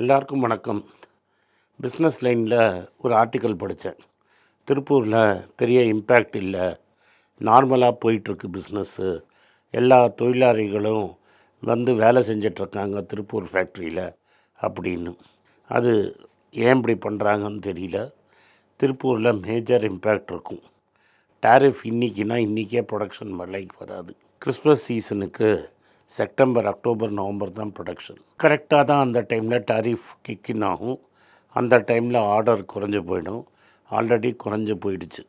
எல்லாருக்கும் வணக்கம். பிஸ்னஸ் லைனில் ஒரு ஆர்டிக்கல் படித்தேன் திருப்பூரில் பெரிய இம்பேக்ட் இல்லை. நார்மலாக போயிட்டுருக்கு பிஸ்னஸ்ஸு எல்லா தொழிலாளிகளும் வந்து வேலை செஞ்சிட்ருக்காங்க திருப்பூர் ஃபேக்ட்ரியில் அப்படின்னு. அது ஏன் இப்படி பண்ணுறாங்கன்னு தெரியல. திருப்பூரில் மேஜர் இம்பேக்ட் இருக்கும். டாரிஃப் இன்றைக்கினா இன்றைக்கே ப்ரொடக்ஷன் மழைக்கு வராது. கிறிஸ்மஸ் சீசனுக்கு செப்டம்பர் அக்டோபர் நவம்பர் தான் ப்ரொடக்ஷன் கரெக்டாக தான் அந்த டைமில் டாரிஃப் கிக்கின் ஆகும். அந்த டைமில் ஆர்டர் குறைஞ்சு போயிடும். ஆல்ரெடி குறைஞ்சு போயிடுச்சு.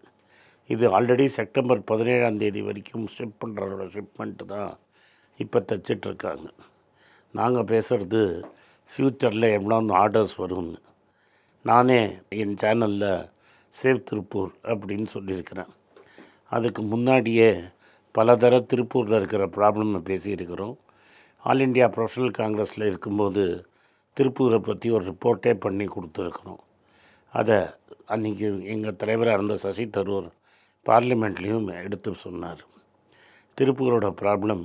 இது ஆல்ரெடி செப்டம்பர் பதினேழாம் தேதி வரைக்கும் ஷிப் பண்ணுறதோட ஷிப்மெண்ட்டு தான் இப்போ தைச்சிட்ருக்காங்க நாங்கள் பேசுகிறது ஃப்யூச்சரில் எவ்வளோ ஆர்டர்ஸ் வரும்னு. நானே என் சேனலில் சேவ் திருப்பூர் அப்படின்னு சொல்லியிருக்கிறேன். அதுக்கு முன்னாடியே பல தர திருப்பூரில் இருக்கிற ப்ராப்ளமை பேசியிருக்கிறோம். ஆல் இண்டியா ப்ரொஃபஷனல் காங்கிரஸில் இருக்கும்போது திருப்பூரை பற்றி ஒரு ரிப்போர்ட்டே பண்ணி கொடுத்துருக்குறோம் அதை அன்றைக்கி எங்கள் தலைவராக இருந்த சசி தரூர் பார்லிமெண்ட்லேயும் எடுத்து சொன்னார். திருப்பூரோட ப்ராப்ளம்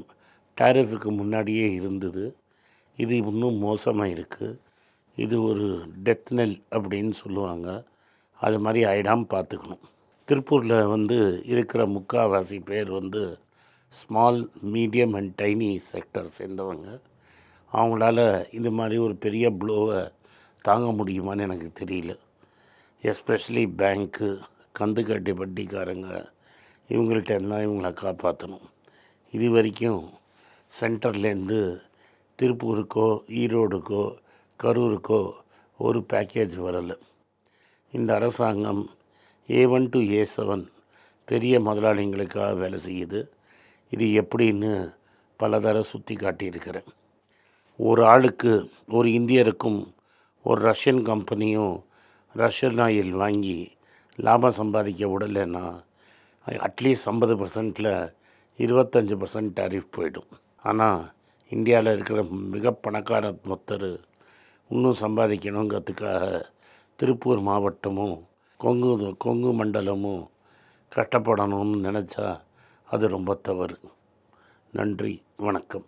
டேரிஃபுக்கு முன்னாடியே இருந்தது. இது இன்னும் மோசமாக இருக்குது இது ஒரு டெத் நெல் அப்படின்னு சொல்லுவாங்க. அது மாதிரி ஆயிடாமல் பார்த்துக்கணும். திருப்பூரில் வந்து இருக்கிற முக்காவாசி பேர் வந்து small medium and tiny sector சேர்ந்தவங்க. அவங்களால இது மாதிரி ஒரு பெரிய ப்ளோவை தாங்க முடியுமான்னு எனக்கு தெரியல. எஸ்பெஷலி பேங்க்கு கந்துக்கட்டி வட்டிக்காரங்க இவங்கள்ட்ட எல்லாம் இவங்கள காப்பாற்றணும் இது வரைக்கும் சென்டர்லேருந்து திருப்பூருக்கோ ஈரோடுக்கோ கரூருக்கோ ஒரு பேக்கேஜ் வரலை. இந்த அரசாங்கம் A one to A seven பெரிய முதலாளிங்களுக்காக வேலை செய்யுது. இது எப்படின்னு பல தடவை சுற்றி காட்டியிருக்கிறேன். ஒரு ஆளுக்கு ஒரு இந்தியருக்கும் ஒரு ரஷ்யன் கம்பெனியும் ரஷ்யன் ஆயில் வாங்கி லாபம் சம்பாதிக்க விடலைன்னா அட்லீஸ்ட் ஐம்பது பர்சன்ட்டில் இருபத்தஞ்சி பர்சன்ட் டேரிஃப் போயிடும். ஆனால் இந்தியாவில் இருக்கிற மிக பணக்கார மொத்தர் இன்னும் சம்பாதிக்கணுங்கிறதுக்காக திருப்பூர் மாவட்டமும் கொங்கு கொங்கு மண்டலமும் கஷ்டப்படணும்னு நினச்சா அது ரொம்ப தவறு. நன்றி வணக்கம்.